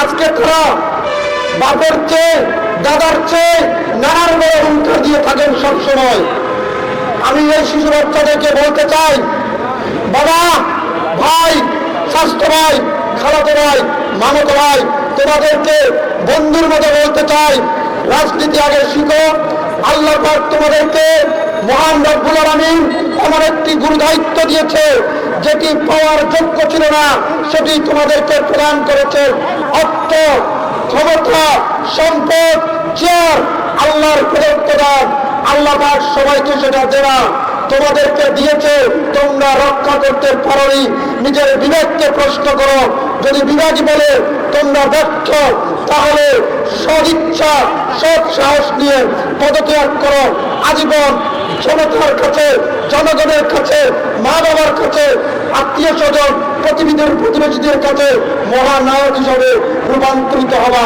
আজকে তারা বাপের চেয়ে, দাদার চেয়ে নানার বড় হুঙ্কার দিয়ে থাকেন সবসময় আমি এই শিশু বাচ্চাদেরকে বলতে চাই, বাবা, ভাই, স্বাস্থ্য ভাই, খালাতো ভাই, মামতো ভাই, তোমাদেরকে বন্ধুর মতো বলতে চাই, রাজনীতি আগে শিখো, আল্লাহ পাক তোমাদেরকে মহান রব্বুল আলামিন এমন একটি গুরু দায়িত্ব দিয়েছে, যেটি পাওয়ার যোগ্য না, সেটি তোমাদেরকে প্রদান করেছে অর্থ, ক্ষমতা, সম্পদ, চেয়ার, আল্লাহর প্রদত্ত দান। আল্লাহ সবাইকে সেটা দেওয়া তোমাদেরকে দিয়েছে। তোমরা রক্ষা করতে পারোনি। নিজের বিবেককে প্রশ্ন করো। যদি বিবেক বলে তোমরা ব্যর্থ, তাহলে সদিচ্ছা, সৎ সাহস নিয়ে পদত্যাগ করো। আজীবন জনতার কাছে, জনগণের কাছে মা বাবার কাছে আত্মীয় স্বজন প্রতিনিধির প্রতিবেশীদের কাছে মহানায়ক হিসাবে রূপান্তরিত হওয়া